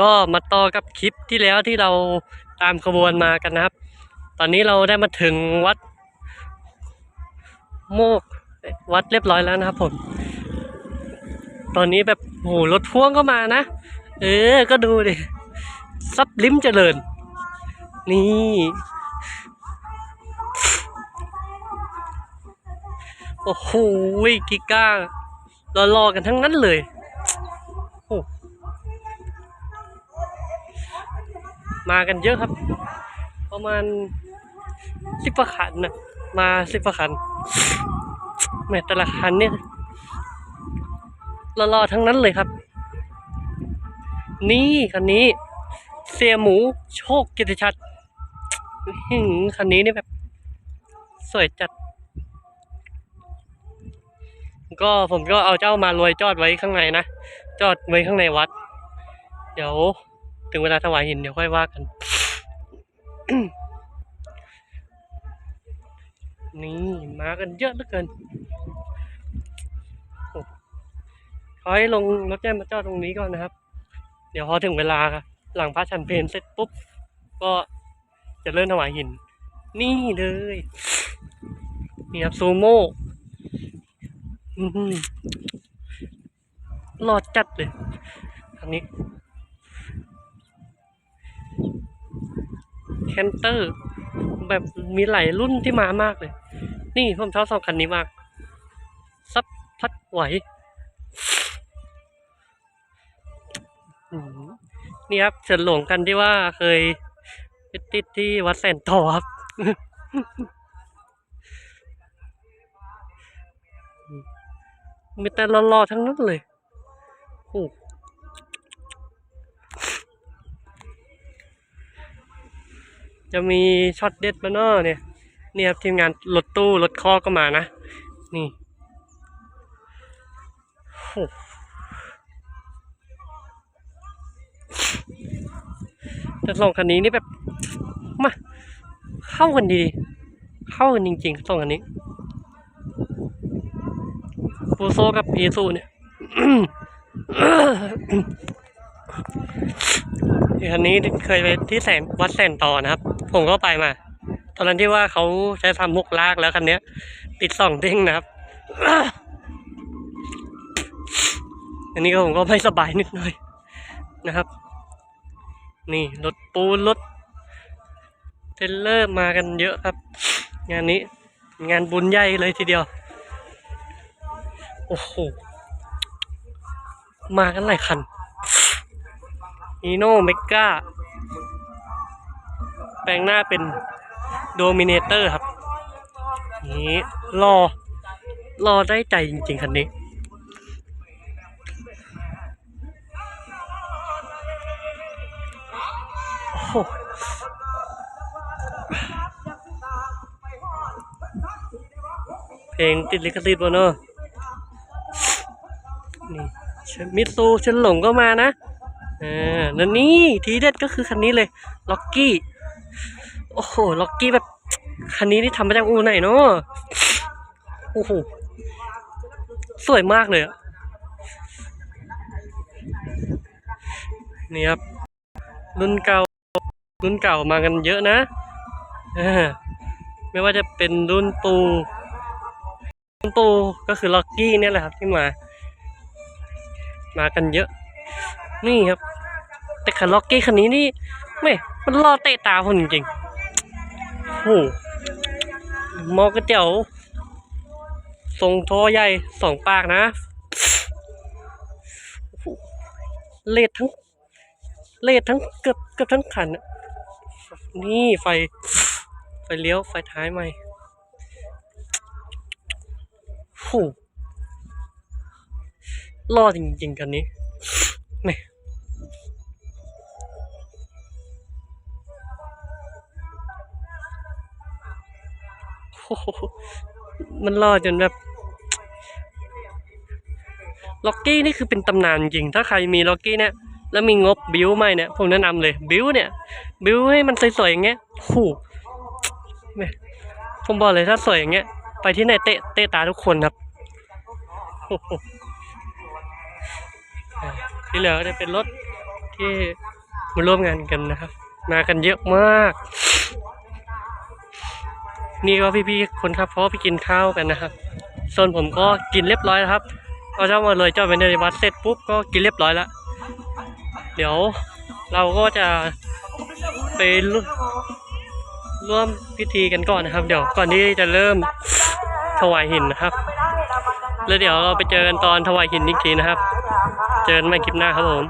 ก็มาต่อกับคลิปที่แล้วที่เราตามขบวนมากันนะครับ ตอนนี้เราได้มาถึงวัด โมกวัดเรียบร้อยแล้วนะครับผม ตอนนี้แบบโหรถพ่วงก็มานะ เออ ก็ดูดิซับลิ้มเจริญ นี่โอ้โหกิก้ารอๆกันทั้งนั้นเลย มากันเยอะครับ ประมาณสิบกว่าคันนะมาสิบกว่าคันแม่แต่ละคันเนี่ยรอๆทั้งนั้นเลยครับ นี่คันนี้ เสียหมูโชคกิติชัดหือคันนี้นี่แบบ สวยจัด ก็ผมก็เอาเจ้ามารวยจอดไว้ข้างในนะ จอดไว้ข้างในวัด เดี๋ยว ถึงเวลาถวายหินเดี๋ยวค่อยว่ากัน นี่มากันเยอะเหลือเกินขอให้ลงรถแจ้งมาจอดตรงนี้ก่อนนะครับ เดี๋ยวพอถึงเวลาหลังพระชันเพลเสร็จปุ๊บ ก็จะเริ่มถวายหิน นี่เลย นี่ครับซูโม่หลอดจัดเลยอันนี้ แคนเตอร์ แบบมีหลายรุ่นที่มามากเลย นี่ผมชอบสองคันนี้มาก ซับพัดไหวนี่ครับเฉินหลงกันที่ว่าเคยไปติดที่วัดแสนต่อครับมีแต่หล่อๆทั้งนั้นเลยโอ้ จะมีช็อตเด็ดมานอะเนี่ยนี่ครับทีมงานรถตู้รถข้อก็มานะ นี่โอ้แต่สองคันนี้นี่แบบมาเข้ากันดี เข้ากันจริงๆสองคันนี้ฟูโซกับอีซูเนี่ยอีคันนี้เคยไปที่แสนวัดแสนต่อนะครับ ผมก็ไปมา ตอนนั้นที่ว่าเขาใช้ทำมุกลากแล้วคันนี้ติดสองเด้งนะครับ อันนี้ก็ผมก็ไม่สบายนิดหน่อยนะครับ นี่รถปูนรถเทรลเลอร์มากันเยอะครับ งานนี้งานบุญใหญ่เลยทีเดียว โอ้โห มากันหลายคันอีโน่เมก้า แปลงหน้าเป็นโดมิเนเตอร์ครับ นี้รอ รอได้ใจจริง ๆ คันนี้ โอ้โหเพลงติดลิขสิทธิ์วะเนอะนี่มิตซูเฉินหลงก็มานะอ่าแล้วนี่ทีเด็ดก็คือคันนี้เลย ล็อกกี้ โอ้โห ล็อกกี้แบบ คันนี้นี่ทำมาจากอูไหนเนาะโอ้โห สวยมากเลยอะนี่ครับ รุ่นเก่า รุ่นเก่ามากันเยอะนะไม่ว่าจะเป็นรุ่นปู รุ่นปูก็คือล็อกกี้เนี่ยแหละครับที่มา มากันเยอะ นี่ครับ แต่คันล็อกกี้คันนี้นี่ไม่ มันล่อเตะตาผมจริงๆโอ้โหมอกระเจียวทรงท่อใหญ่สองปากนะ เลดทั้ง เลดทั้งเกือบเกือบทั้งคัน นี่ไฟ ไฟเลี้ยวไฟท้ายใหม่โอ้โหรอดจริงๆกันนี้แหม่ มันรอดจนแบบ ล็อกกี้นี่คือเป็นตำนานจริง ถ้าใครมีล็อกกี้เนี่ย แล้วมีงบบิวไหมเนี่ย ผมแนะนำเลย บิวเนี่ย บิวให้มันสวยๆอย่างเงี้ยโอ้โหแหม่ผมบอกเลยถ้าสวยอย่างเงี้ย ไปที่ไหนเตะเตะตาทุกคนครับที่เหลือจะเป็นรถที่มาร่วมงานกันนะครับ มากันเยอะมาก นี่ก็พี่ๆคนครับเพราะว่กินข้าวกันนะครับ ส่วนผมก็กินเรียบร้อยแล้วครับพอเจ้ามาเลยเจ้าไปในวัดเสร็จปุ๊บก็กินเรียบร้อยแล้วเดี๋ยวเราก็จะไปร่วมร่วมพิธีกันก่อนนะครับ เดี๋ยวก่อนที่จะเริ่มถวายหินนะครับ แล้วเดี๋ยวเราไปเจอกันตอนถวายหินอีกทีนะครับ เจอกันใหม่คลิปหน้าครับผม